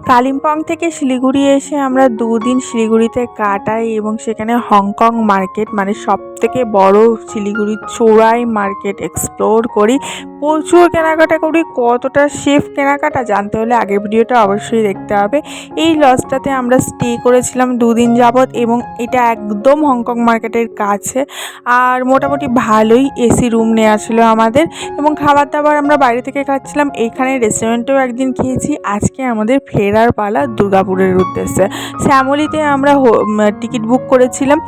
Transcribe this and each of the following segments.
কালিম্পং থেকে শিলিগুড়ি এসে আমরা দুদিন শিলিগুড়িতে কাটাই এবং সেখানে হংকং মার্কেট মানে সব থেকে বড় শিলিগুড়ির চোরাই মার্কেট এক্সপ্লোর করি। প্রচুর কেনাকাটা করি, কতটা সেফ কেনাকাটা জানতে হলে আগের ভিডিওটা অবশ্যই দেখতে হবে। এই লজটাতে আমরা স্টে করেছিলাম দুদিন যাবৎ এবং এটা একদম হংকং মার্কেটের কাছে। আর মোটামুটি ভালোই এসি রুম নেওয়া ছিল আমাদের এবং খাবার দাবার আমরা বাইরে থেকে খাচ্ছিলাম। এইখানে রেস্টুরেন্টেও একদিন খেয়েছি। আজকে আমাদের ফেরার পালা দুর্গাপুরের উদ্দেশ্যে। শ্যামলিতে আমরা টিকিট বুক করেছিলাম।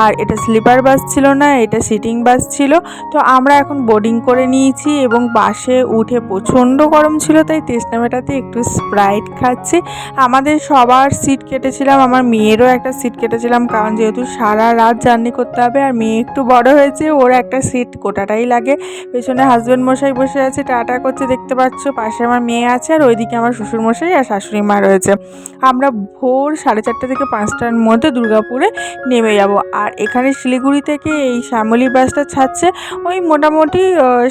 আর এটা স্লিপার বাস ছিল। না, এটা সিটিং বাস ছিল। তো আমরা এখন বোর্ডিং করে নিয়েছি এবং বাসে উঠে প্রচণ্ড গরম ছিল, তাই তেষ্টা মেটাতে একটু স্প্রাইট খাচ্ছি। আমাদের সবার সিট কেটেছিলাম, আমার মেয়েরও একটা সিট কেটেছিলাম, কারণ যেহেতু সারা রাত জার্নি করতে হবে আর মেয়ে একটু বড় হয়েছে, ওর একটা সিট গোটাটাই লাগে। পেছনে হাজব্যান্ড মশাই বসে আছে, টাটা করছে, দেখতে পাচ্ছ, পাশে আমার মেয়ে আছে আর ওইদিকে আমার শ্বশুর মশাই আর শাশুড়ি মা রয়েছে। আমরা ভোর সাড়ে চারটে থেকে পাঁচটার মধ্যে দুর্গাপুরে নেমে যাব। আর এখানে শিলিগুড়ি থেকে এই শ্যামলী বাসটা ছাড়ছে ওই মোটামুটি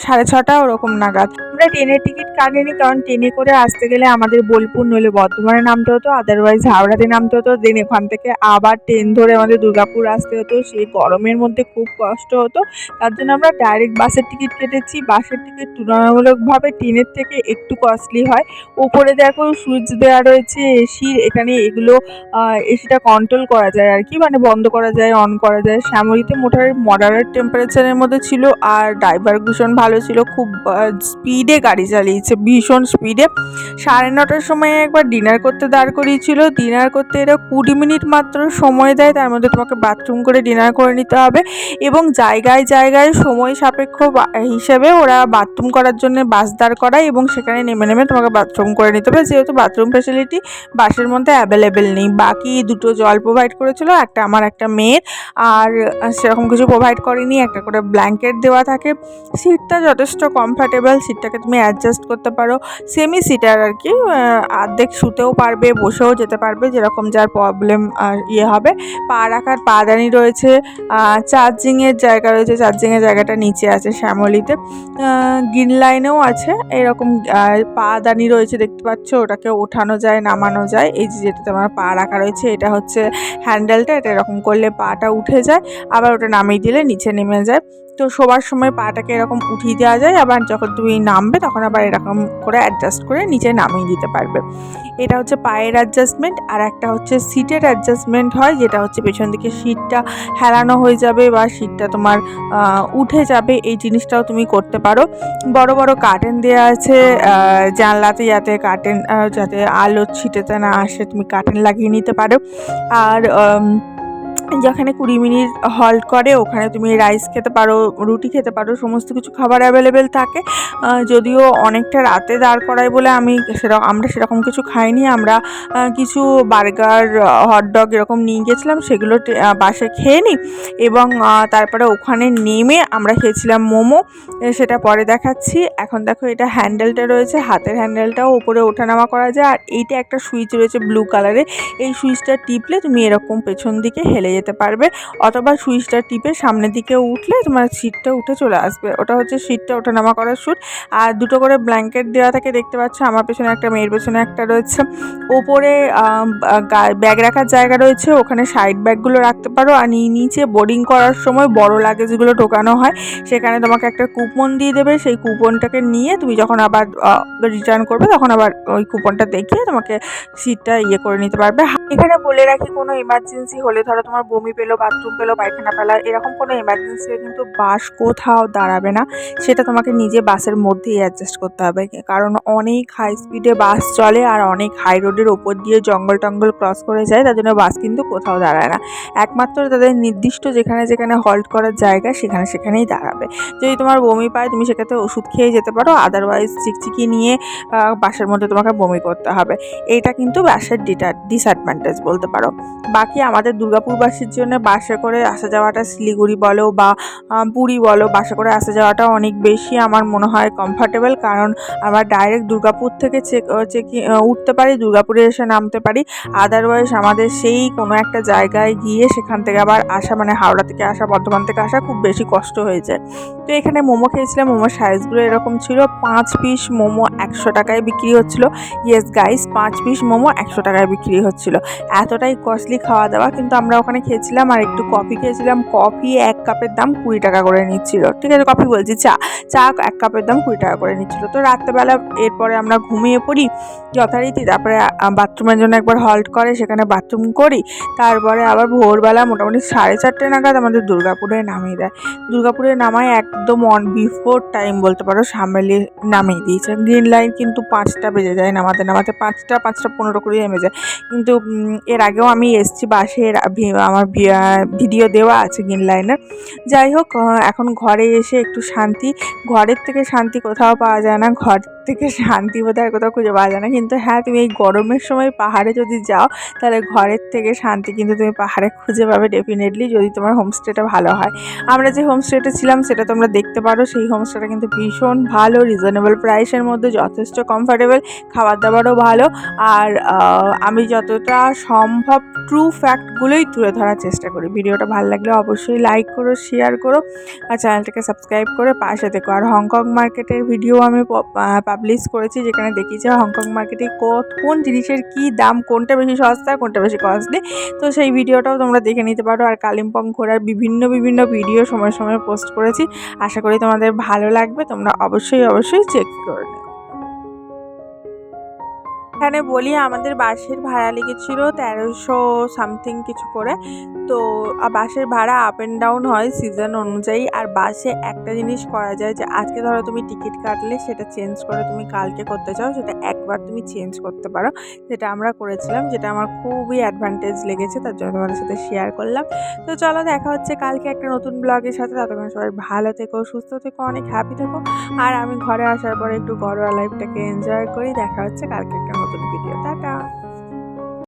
সাড়ে ছটা ওরকম নাগাদ। আমরা ট্রেনের টিকিট কাটিনি, কারণ ট্রেনে করে আসতে গেলে আমাদের বোলপুর নইলে বর্ধমানে নামতে হতো আদারওয়াইজ হাওড়াতে নামতে হতো দেন এখান থেকে আবার ট্রেন ধরে আমাদের দুর্গাপুর আসতে হতো। সেই গরমের মধ্যে খুব কষ্ট হতো, তার জন্য আমরা ডাইরেক্ট বাসের টিকিট কেটেছি। বাসের টিকিট তুলনামূলকভাবে ট্রেনের থেকে একটু কস্টলি হয়। উপরে দেখো সুইচ দেওয়া রয়েছে এসির এখানে এগুলো এসিটা কন্ট্রোল করা যায় আর কি মানে বন্ধ করা যায় অন করা যায়। শ্যামলিতে মোটামুটি মডারেট টেম্পারেচারের মধ্যে ছিল আর ড্রাইভার ভীষণ ভালো ছিল, খুব স্পিডে গাড়ি চালিয়েছে, ভীষণ স্পিডে সাড়ে নটার সময় একবার ডিনার করতে দাঁড় করিয়েছিল। ডিনার করতে এরা কুড়ি মিনিট মাত্র সময় দেয়, তার মধ্যে তোমাকে বাথরুম করে ডিনার করে নিতে হবে এবং জায়গায় জায়গায় সময় সাপেক্ষ হিসেবে ওরা বাথরুম করার জন্য বাস দাঁড় করায় এবং সেখানে নেমে নেমে তোমাকে বাথরুম করে নিতে হবে। যেহেতু বাথরুম ফেসিলিটি বাসের মধ্যে অ্যাভেলেবেল নেই। বাকি দুটো জল প্রোভাইড করেছিল, একটা আমার, একটা মেয়ের। আর সেরকম কিছু প্রোভাইড করেনি, একটা করে ব্ল্যাঙ্কেট দেওয়া থাকে। সিটটা যথেষ্ট কমফর্টেবল সিটটাকে তুমি অ্যাডজাস্ট করতে পারো। সেমি সিটার আর কি আহ, অর্ধেক শুতেও পারবে বসেও যেতে পারবে যেরকম যার প্রবলেম আর ইয়ে হবে। পা রাখার পাদানি রয়েছে চার্জিংয়ের জায়গা রয়েছে চার্জিংয়ের জায়গাটা নিচে আছে শ্যামলিতে। গ্রিন লাইনেও আছে এরকম পাদানি রয়েছে দেখতে পাচ্ছ? ওটাকে ওঠানো যায় নামানো যায়। এই যে যেটাতে আমার পা রাখা রয়েছে এটা হচ্ছে হ্যান্ডেলটা এটা এরকম করলে পাটা উঠে যায় আবার ওটা নামিয়ে দিলে নিচে নেমে যায়। তো শোবার সময় পাটাকে এরকম উঠিয়ে দেওয়া যায়, আবার যখন তুমি নামবে তখন আবার এরকম করে অ্যাডজাস্ট করে নিচে নামিয়ে দিতে পারবে। এটা হচ্ছে পায়ের অ্যাডজাস্টমেন্ট আর একটা হচ্ছে সিটের অ্যাডজাস্টমেন্ট হয়, যেটা হচ্ছে পেছন দিকে সিটটা হেলানো হয়ে যাবে বা সিটটা তোমার উঠে যাবে, এই জিনিসটাও তুমি করতে পারো। বড় বড় কার্টেন দেওয়া আছে জানলাতে যাতে কার্টেন যাতে আলো ছিটেতে না আসে, তুমি কার্টেন লাগিয়ে নিতে পারো। আর যেখানে কুড়ি মিনিট হল্ট করে, ওখানে তুমি রাইস খেতে পারো, রুটি খেতে পারো, সমস্ত কিছু খাবার অ্যাভেলেবেল থাকে। যদিও অনেকটা রাতে দাঁড় করায় বলে আমি সেরকম আমরা সেরকম কিছু খাইনি। আমরা কিছু বার্গার হটডগ এরকম নিয়ে গেছিলাম সেগুলো বাসে খেয়ে নিই এবং তারপরে ওখানে নেমে আমরা খেয়েছিলাম মোমো সেটা পরে দেখাচ্ছি। এখন দেখো এটা হ্যান্ডেলটা রয়েছে, হাতের হ্যান্ডেলটাও উপরে ওঠানামা করা যায়। আর এইটা একটা সুইচ রয়েছে ব্লু কালারের এই সুইচটা টিপলে তুমি এরকম পেছন দিকে হেলে যেতে পারবে, অথবা সুইচটা টিপে সামনের দিকে উঠলে তোমার সিটটা উঠে চলে আসবে। ওটা হচ্ছে সিটটা ওঠানামা করার সুট। আর দুটো করে ব্ল্যাঙ্কেট দেওয়া থাকে, দেখতে পাচ্ছ আমার পেছনে একটা, মেয়ের পেছনে একটা রয়েছে। ওপরে ব্যাগ রাখার জায়গা রয়েছে, ওখানে সাইড ব্যাগগুলো রাখতে পারো। আর নিচে বোর্ডিং করার সময় বড় লাগেজগুলো ঢোকানো হয়। সেখানে তোমাকে একটা কুপন দিয়ে দেবে। সেই কুপনটাকে নিয়ে তুমি যখন আবার রিটার্ন করবে, তখন আবার ওই কুপনটা দেখিয়ে তোমাকে সিটটা ইয়ে করে নিতে পারবে। এখানে বলে রাখি, কোনো এমার্জেন্সি হলে ধরো তোমার বমি পেল বাথরুম পেল, পায়খানা পেলা এরকম কোনো এমার্জেন্সি কিন্তু বাস কোথাও দাঁড়াবে না। সেটা তোমাকে নিজে বাসের মধ্যেই অ্যাডজাস্ট করতে হবে। কারণ অনেক হাই স্পিডে বাস চলে আর অনেক হাই রোডের ওপর দিয়ে জঙ্গল টঙ্গল ক্রস করে যায়, তার জন্য বাস কিন্তু কোথাও দাঁড়ায় না। একমাত্র তাদের নির্দিষ্ট যেখানে যেখানে হল্ট করার জায়গা সেখানে সেখানেই দাঁড়াবে। যদি তোমার বমি পায়, তুমি সেক্ষেত্রে ওষুধ খেয়ে যেতে পারো আদারওয়াইজ চিকচিকি নিয়ে বাসের মধ্যে তোমাকে বমি করতে হবে। এইটা কিন্তু বাসের ডিটা ডিসঅ্যাডভান্টেজ বলতে পারো। বাকি আমাদের দুর্গাপুর শিলিগুড়িবাসীর জন্য বাসে করে আসা যাওয়াটা শিলিগুড়ি বলো বা পুরী বলো, বাসে করে আসা যাওয়াটা অনেক বেশি আমার মনে হয় কমফর্টেবল কারণ আমরা ডাইরেক্ট দুর্গাপুর থেকে চেক চেকি উঠতে পারি, দুর্গাপুরে এসে নামতে পারি। আদারওয়াইজ আমাদের সেই কোনো একটা জায়গায় গিয়ে সেখান থেকে আবার আসা মানে হাওড়া থেকে আসা, বর্ধমান থেকে আসা খুব বেশি কষ্ট হয়ে যায়। তো এখানে মোমো খেয়েছিলাম, মোমোর সাইজগুলো এরকম ছিল, পাঁচ পিস মোমো একশো টাকায় বিক্রি হচ্ছিল। ইয়েস গাইস পাঁচ পিস মোমো একশো টাকায় বিক্রি হচ্ছিল। এতটাই কস্টলি খাওয়া দাওয়া কিন্তু আমরা ওখানে খেয়েছিলাম আর একটু কফি খেয়েছিলাম। কফি এক কাপের দাম কুড়ি টাকা করে নিচ্ছিল। ঠিক আছে, কফি বলছি, চা। চা এক কাপের দাম কুড়ি টাকা করে নিচ্ছিল। তো রাত্রেবেলা এরপরে আমরা ঘুমিয়ে পড়ি যথারীতি, তারপরে বাথরুমের জন্য একবার হল্ট করে, সেখানে বাথরুম করি। তারপরে আবার ভোরবেলা মোটামুটি সাড়ে চারটে নাগাদ আমাদের দুর্গাপুরে নামিয়ে দেয়। দুর্গাপুরে নামায় একদম অন বিফোর টাইম বলতে পারো সামলে নামিয়ে দিয়েছে গ্রিন লাইন কিন্তু পাঁচটা বেজে যায়, নামাতে নামাতে পাঁচটা পাঁচটা পনেরো করে নেমে যায়। কিন্তু এর আগেও আমি এসছি বাসে আমার ভিডিও দেওয়া আছে গ্রিন লাইনের যাই হোক এখন ঘরে এসে একটু শান্তি। ঘরের থেকে শান্তি কোথাও পাওয়া যায় না, ঘর থেকে শান্তি বোধহয় আর কোথাও খুঁজে পাওয়া যায় না। কিন্তু হ্যাঁ তুমি এই গরমের সময় পাহাড়ে যদি যাও, তাহলে ঘরের থেকে শান্তি কিন্তু তুমি পাহাড়ে খুঁজে পাবে ডেফিনেটলি যদি তোমার হোমস্টেটা ভালো হয়। আমরা যে হোমস্টেতে ছিলাম, সেটা তোমরা দেখতে পারো। সেই হোমস্টেটা কিন্তু ভীষণ ভালো রিজনেবল প্রাইসের মধ্যে, যথেষ্ট কমফোর্টেবল খাবার দাবারও ভালো। আর আমি যতটা সম্ভব ট্রু ফ্যাক্টগুলোই তুলে ধরার চেষ্টা করি। ভিডিওটা ভালো লাগলে অবশ্যই লাইক করো শেয়ার করো। আর চ্যানেলটাকে সাবস্ক্রাইব করে পাশে দেখো আর হংকং মার্কেটের ভিডিও আমি পাবলিশ করেছি যেখানে দেখিয়েছে হংকং মার্কেটে কোন জিনিসের কি দাম, কোনটা বেশি সস্তা, কোনটা বেশি কস্টলি তো সেই ভিডিওটাও তোমরা দেখে নিতে পারো। আর কালিম্পং ঘোরার বিভিন্ন বিভিন্ন ভিডিও সময় সময় পোস্ট করেছি। আশা করি তোমাদের ভালো লাগবে। তোমরা অবশ্যই অবশ্যই চেক করে এখানে বলি আমাদের বাসের ভাড়া লেগেছিল তেরোশো সামথিং কিছু করে। তো বাসের ভাড়া আপ অ্যান্ড ডাউন হয় সিজন অনুযায়ী। আর বাসে একটা জিনিস করা যায় যে, আজকে ধরো তুমি টিকিট কাটলে সেটা চেঞ্জ করে তুমি কালকে করতে চাও, সেটা একবার তুমি চেঞ্জ করতে পারো। যেটা আমরা করেছিলাম, যেটা আমার খুবই অ্যাডভান্টেজ লেগেছে, তার জন্য তোমাদের সাথে শেয়ার করলাম। তো চলো দেখা হচ্ছে কালকে একটা নতুন ব্লগের সাথে। ততক্ষণ সবাই ভালো থেকো, সুস্থ থেকো, অনেক হ্যাপি থেকো। আর আমি ঘরে আসার পরে একটু ঘরোয়া লাইফটাকে এনজয় করি। দেখা হচ্ছে কালকে একটা নতুন ভিডিও টাটা!